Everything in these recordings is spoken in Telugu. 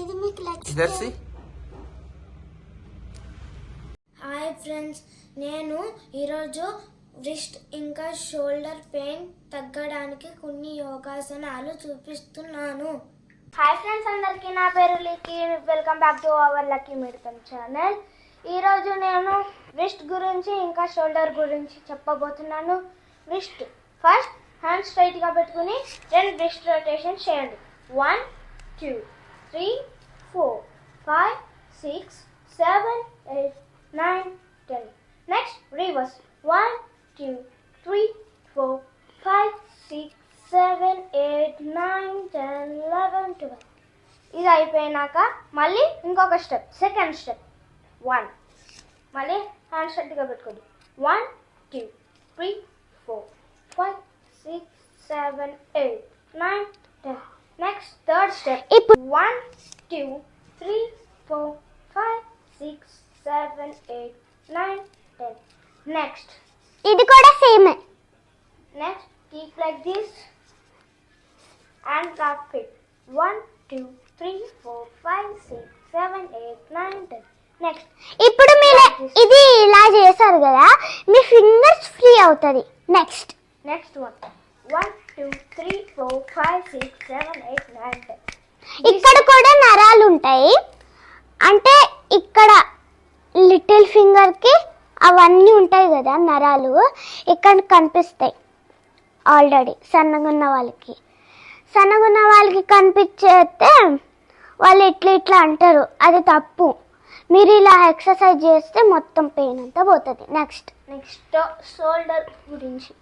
ఇది మీకు హాయ్ ఫ్రెండ్స్ నేను ఈరోజు రిస్ట్ ఇంకా షోల్డర్ పెయిన్ తగ్గడానికి కొన్ని యోగాసనాలు చూపిస్తున్నాను. హాయ్ ఫ్రెండ్స్ అందరికీ నా పేరు లికి welcome back to our lucky medical channel ఈరోజు నేను రిస్ట్ గురించి ఇంకా షోల్డర్ గురించి చెప్పబోతున్నాను. రిస్ట్ ఫస్ట్ హ్యాండ్ స్ట్రైట్గా పెట్టుకుని రెండు రిస్ట్ రొటేషన్ చేయండి. One two three, four, five, six, seven, eight, nine, ten. Next, reverse. One, two, three, four, five, six, seven, eight, nine, ten, eleven, twelve. This is the same thing. step. Second step. One. Mali, hand shut the cupboard. One, two, three, four, five, six, seven, eight, nine, ten. ఇప్పుడు one two three four five six seven eight nine ten next ఇది కూడా same next keep like this and drop it one two three four five six seven eight nine ten next ఇప్పుడు మీరు ఇది ఇలా చేశారు కదా మీ ఫింగర్స్ ఫ్రీ అవుతుంది next next one one three four five six seven eight nine ten ఇక్కడ కూడా నరాలు ఉంటాయి. అంటే ఇక్కడ లిటిల్ ఫింగర్కి అవన్నీ ఉంటాయి కదా నరాలు. ఇక్కడ కనిపిస్తాయి ఆల్రెడీ సన్నగా ఉన్న వాళ్ళకి. సన్నగా ఉన్న వాళ్ళకి కనిపించేస్తే వాళ్ళు ఇట్లా ఇట్లా అంటారు. అది తప్పు. మీరు ఇలా ఎక్సర్సైజ్ చేస్తే మొత్తం పెయిన్ అంతా పోతుంది. నెక్స్ట్ నెక్స్ట్ షోల్డర్ గురించి.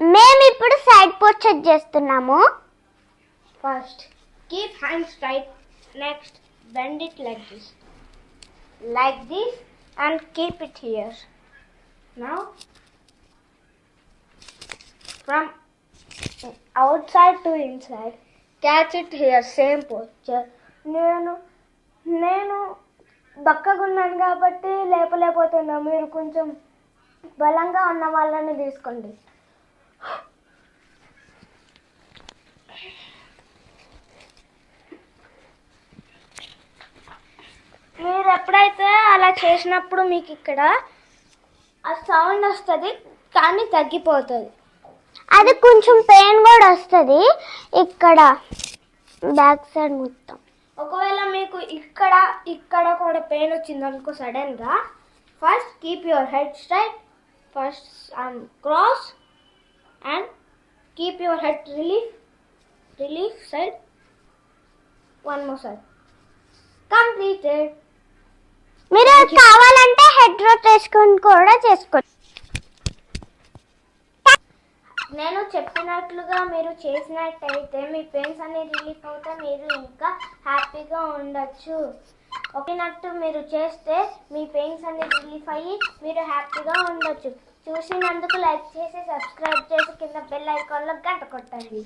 మేము ఇప్పుడు సైడ్ పోర్చర్ చేస్తున్నాము. First keep hand straight next bend it like this like this and keep it here now from outside to inside catch it here same posture నేను నేను బక్కగా ఉన్నాను కాబట్టి లేపలేకపోతున్నా. మీరు కొంచెం బలంగా ఉన్న వాళ్ళని తీసుకోండి. మీరు ఎప్పుడైతే అలా చేసినప్పుడు మీకు ఇక్కడ ఆ సౌండ్ వస్తుంది కానీ తగ్గిపోతుంది. అది కొంచెం పెయిన్ కూడా వస్తుంది. ఇక్కడ బ్యాక్ సైడ్ మొత్తం. ఒకవేళ మీకు ఇక్కడ ఇక్కడ కూడా పెయిన్ వచ్చింది అనుకో సడన్గా first keep your head straight first and cross and keep your head relief relief side one more side completed మీరు కావాలంటే హెడ్ రొటేషన్ కూడా చేసుకోండి. నేను చెప్పినట్లుగా మీరు చేసినట్టయితే మీ పెయిన్స్ అన్ని రిలీఫ్ అవుతే మీరు ఇంకా హ్యాపీగా ఉండొచ్చు. ఒకినట్టు మీరు చేస్తే మీ పెయిన్స్ అన్ని రిలీఫ్ అయ్యి మీరు హ్యాపీగా ఉండొచ్చు. చూసినందుకు లైక్ చేసి సబ్స్క్రైబ్ చేసి కింద బెల్ ఐకాన్లో గంట కొట్టండి.